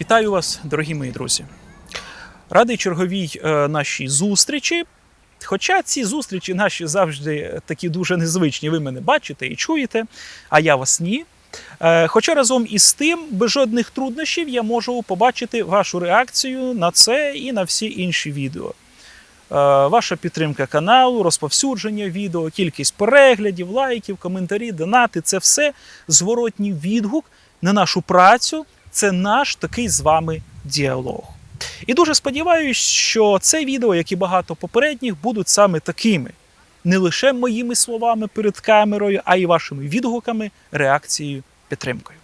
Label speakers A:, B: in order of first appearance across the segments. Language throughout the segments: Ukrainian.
A: Вітаю вас, дорогі мої друзі. Радий черговій е, нашій зустрічі. Хоча ці зустрічі наші завжди такі дуже незвичні, ви мене бачите і чуєте, а я вас ні. Е, Хоча разом із тим, без жодних труднощів, я можу побачити вашу реакцію на це і на всі інші відео. Е, Ваша підтримка каналу, розповсюдження відео, кількість переглядів, лайків, коментарі, донати це все зворотній відгук на нашу працю. Це наш такий з вами діалог. І дуже сподіваюся, що це відео, як і багато попередніх, будуть саме такими. Не лише моїми словами перед камерою, а й вашими відгуками, реакцією, підтримкою.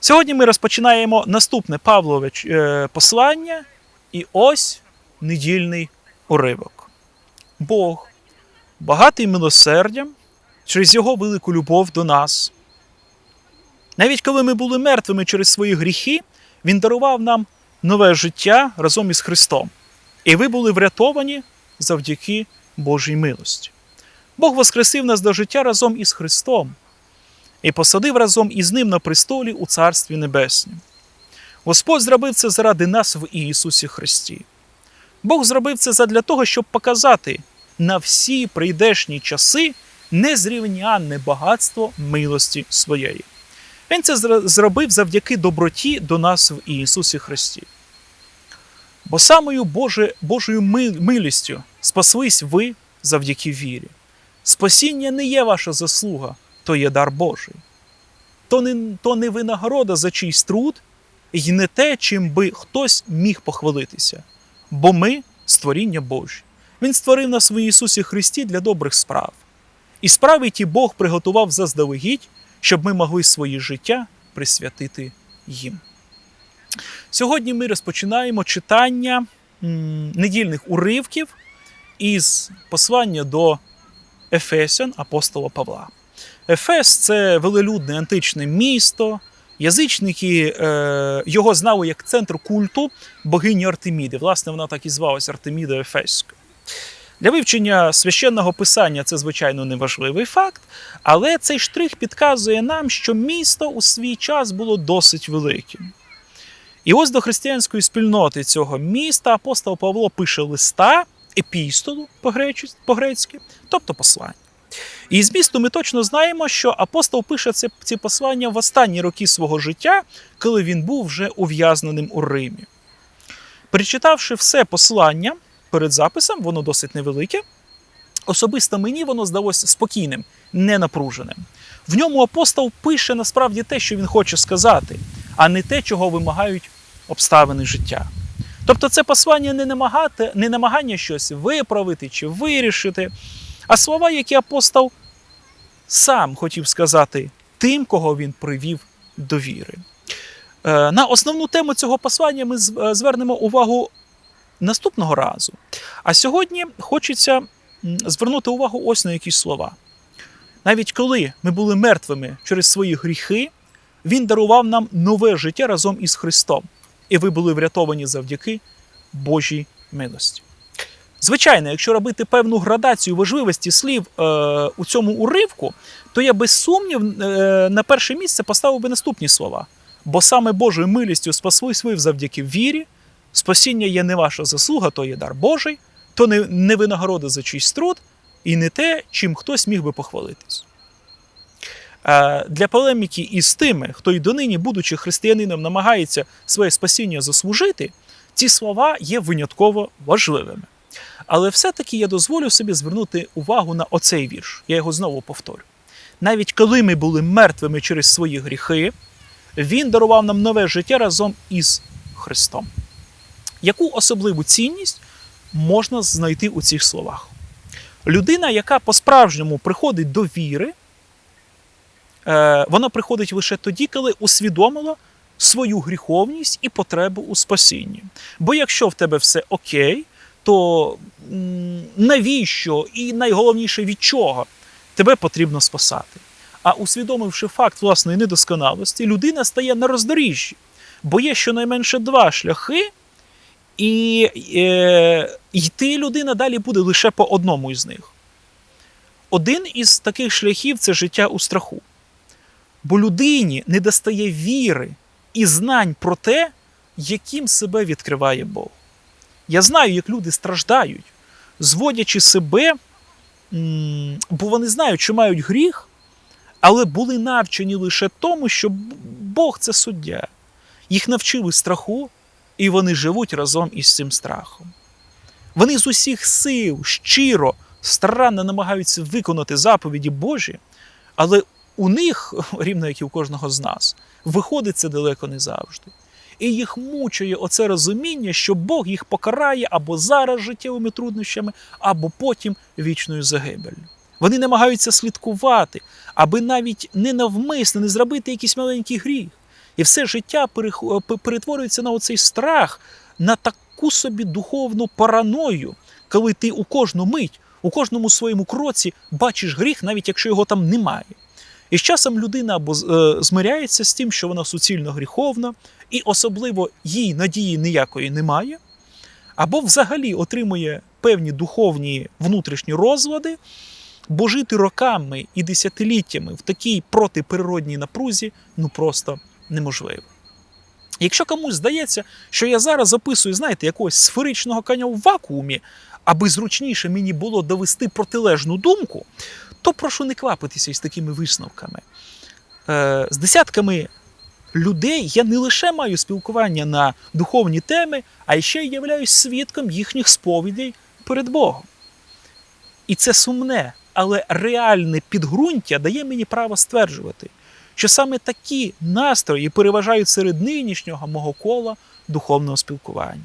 A: Сьогодні ми розпочинаємо наступне Павлове е, послання, і ось недільний уривок. Бог, багатий милосердям, через його велику любов до нас. Навіть коли ми були мертвими через свої гріхи, Він дарував нам нове життя разом із Христом. І ви були врятовані завдяки Божій милості. Бог воскресив нас до життя разом із Христом і посадив разом із Ним на престолі у Царстві Небеснім. Господь зробив це заради нас в Ісусі Христі. Бог зробив це задля того, щоб показати на всі прийдешні часи незрівнянне багатство милості своєї. Він це зробив завдяки доброті до нас в Ісусі Христі. Бо самою Боже, Божою милістю спаслись ви завдяки вірі. Спасіння не є ваша заслуга, то є дар Божий. То не, то не винагорода за чийсь труд, і не те, чим би хтось міг похвалитися. Бо ми створіння Божі. Він створив нас в Ісусі Христі для добрих справ. І справи ті Бог приготував заздалегідь, щоб ми могли своє життя присвятити їм. Сьогодні ми розпочинаємо читання недільних уривків із послання до Ефесян апостола Павла. Ефес це велелюдне античне місто. Язичники е, його знали як центр культу богині Артеміди. Власне, вона так і звалася Артеміда Ефеська. Для вивчення священного писання це, звичайно, неважливий факт, але цей штрих підказує нам, що місто у свій час було досить великим. І ось до християнської спільноти цього міста апостол Павло пише листа, епістолу по-грецьки, тобто послання. І з місту ми точно знаємо, що апостол пише ці послання в останні роки свого життя, коли він був вже ув'язненим у Римі. Перечитавши все послання перед записом, воно досить невелике. Особисто мені воно здалося спокійним, ненапруженим. В ньому апостол пише насправді те, що він хоче сказати, а не те, чого вимагають обставини життя. Тобто це послання не, намагати, не намагання щось виправити чи вирішити, а слова, які апостол сам хотів сказати тим, кого він привів до віри. Е, На основну тему цього послання ми е, звернемо увагу наступного разу. А сьогодні хочеться звернути увагу ось на якісь слова. Навіть коли ми були мертвими через свої гріхи, Він дарував нам нове життя разом із Христом, і ви були врятовані завдяки Божій милості. Звичайно, якщо робити певну градацію важливості слів е, у цьому уривку, то я без сумнів е, на перше місце поставив би наступні слова. Бо саме Божою милістю спаслись ви завдяки вірі, спасіння є не ваша заслуга, то є дар Божий, то не, не винагорода за чийсь труд, і не те, чим хтось міг би похвалитись. Для полеміки із тими, хто й донині, будучи християнином, намагається своє спасіння заслужити, ці слова є винятково важливими. Але все-таки я дозволю собі звернути увагу на оцей вірш. Я його знову повторю. Навіть коли ми були мертвими через свої гріхи, Він дарував нам нове життя разом із Христом. Яку особливу цінність можна знайти у цих словах? Людина, яка по-справжньому приходить до віри, е, вона приходить лише тоді, коли усвідомила свою гріховність і потребу у спасінні. Бо якщо в тебе все окей, то навіщо і найголовніше від чого тебе потрібно спасати? А усвідомивши факт власної недосконалості, людина стає на роздоріжжі, бо є щонайменше два шляхи, і е, йти людина далі буде лише по одному із них. Один із таких шляхів це життя у страху. Бо людині не достає віри і знань про те, яким себе відкриває Бог. Я знаю, як люди страждають, зводячи себе, бо вони знають, що мають гріх, але були навчені лише тому, що Бог це суддя. Їх навчили страху, і вони живуть разом із цим страхом. Вони з усіх сил щиро, старанно намагаються виконати заповіді Божі, але у них, рівно як і у кожного з нас, виходить це далеко не завжди. І їх мучує оце розуміння, що Бог їх покарає або зараз життєвими труднощами, або потім вічною загибелью. Вони намагаються слідкувати, аби навіть ненавмисно не зробити якийсь маленький гріх. І все життя перетворюється на оцей страх, на таку собі духовну параною, коли ти у кожну мить, у кожному своєму кроці бачиш гріх, навіть якщо його там немає. І з часом людина або е, змиряється з тим, що вона суцільно гріховна, і особливо їй надії ніякої немає, або взагалі отримує певні духовні внутрішні розлади, бо жити роками і десятиліттями в такій протиприродній напрузі ну просто неможливо. Якщо комусь здається, що я зараз записую, знаєте, якогось сферичного коня в вакуумі, аби зручніше мені було довести протилежну думку, то прошу не квапитися із такими висновками. Е, з десятками людей я не лише маю спілкування на духовні теми, а ще й являюсь свідком їхніх сповідей перед Богом. І це сумне, але реальне підґрунтя дає мені право стверджувати, що саме такі настрої переважають серед нинішнього мого кола духовного спілкування.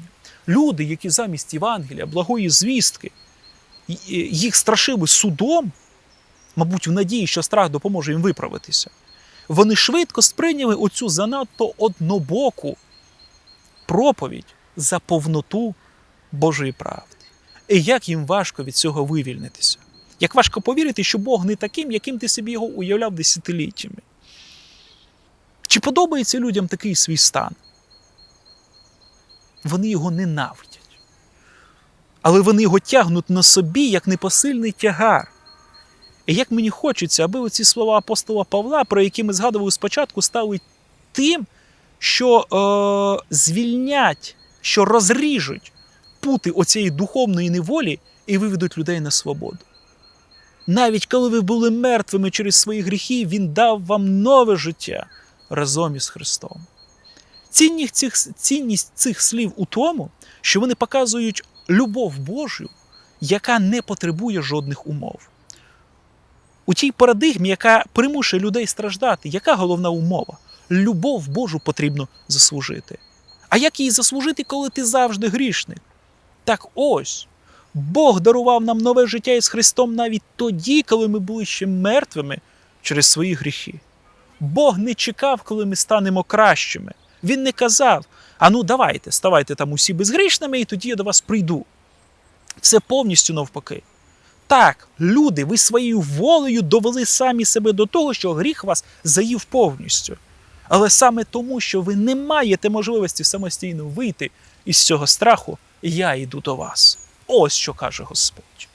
A: Люди, які замість Євангелія, благої звістки, їх страшили судом, мабуть, в надії, що страх допоможе їм виправитися, вони швидко сприйняли оцю занадто однобоку проповідь за повноту Божої правди. І як їм важко від цього вивільнитися. Як важко повірити, що Бог не таким, яким ти собі його уявляв десятиліттями. Чи подобається людям такий свій стан? Вони його ненавидять. Але вони його тягнуть на собі як непосильний тягар. І як мені хочеться, аби оці слова апостола Павла, про які ми згадували спочатку, стали тим, що е, звільнять, що розріжуть пути оцієї духовної неволі і виведуть людей на свободу. Навіть коли ви були мертвими через свої гріхи, Він дав вам нове життя разом із Христом. Цінність цих, цінність цих слів у тому, що вони показують любов Божу, яка не потребує жодних умов. У тій парадигмі, яка примушує людей страждати, яка головна умова? Любов Божу потрібно заслужити. А як її заслужити, коли ти завжди грішник? Так ось, Бог дарував нам нове життя із Христом навіть тоді, коли ми були ще мертвими через свої гріхи. Бог не чекав, коли ми станемо кращими. Він не казав: а ну давайте, ставайте там усі безгрішними, і тоді я до вас прийду. Все повністю навпаки. Так, люди, ви своєю волею довели самі себе до того, що гріх вас заїв повністю. Але саме тому, що ви не маєте можливості самостійно вийти із цього страху, я йду до вас. Ось що каже Господь.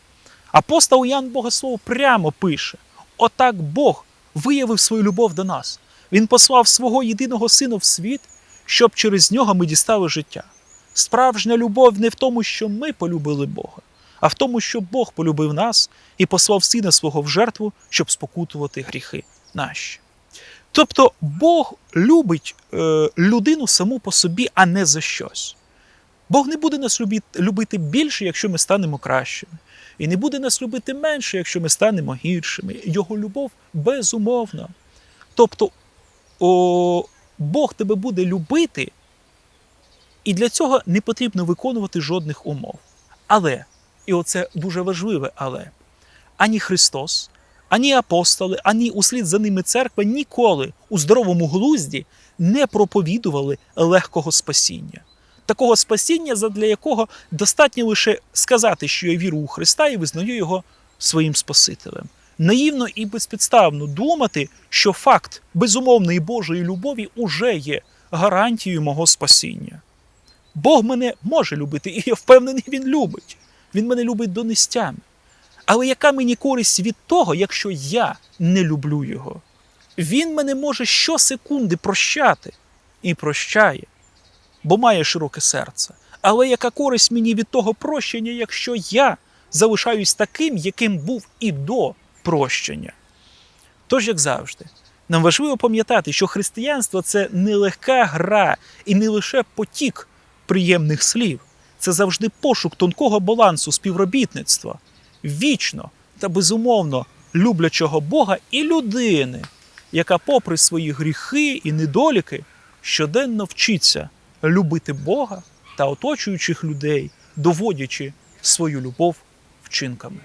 A: Апостол Ян Богослов прямо пише: отак Бог виявив свою любов до нас. Він послав свого єдиного сина в світ, щоб через нього ми дістали життя. Справжня любов не в тому, що ми полюбили Бога, а в тому, що Бог полюбив нас і послав сина свого в жертву, щоб спокутувати гріхи наші. Тобто Бог любить е, людину саму по собі, а не за щось. Бог не буде нас любити, більше, якщо ми станемо кращими, і не буде нас любити менше, якщо ми станемо гіршими. Його любов безумовна. Тобто о, Бог тебе буде любити, і для цього не потрібно виконувати жодних умов. Але, і оце дуже важливе, але ані Христос, ані апостоли, ані услід за ними церква ніколи у здоровому глузді не проповідували легкого спасіння. Такого спасіння, задля якого достатньо лише сказати, що я вірю у Христа і визнаю його своїм Спасителем. Наївно і безпідставно думати, що факт безумовної Божої любові уже є гарантією мого спасіння. Бог мене може любити, і я впевнений, Він любить. Він мене любить донестями. Але яка мені користь від того, якщо я не люблю його? Він мене може щосекунди прощати і прощає. Бо має широке серце. Але яка користь мені від того прощення, якщо я залишаюсь таким, яким був і до прощення? Тож, як завжди, нам важливо пам'ятати, що християнство це не легка гра і не лише потік приємних слів, це завжди пошук тонкого балансу співробітництва, вічно та безумовно люблячого Бога і людини, яка, попри свої гріхи і недоліки, щоденно вчиться любити Бога та оточуючих людей, доводячи свою любов вчинками.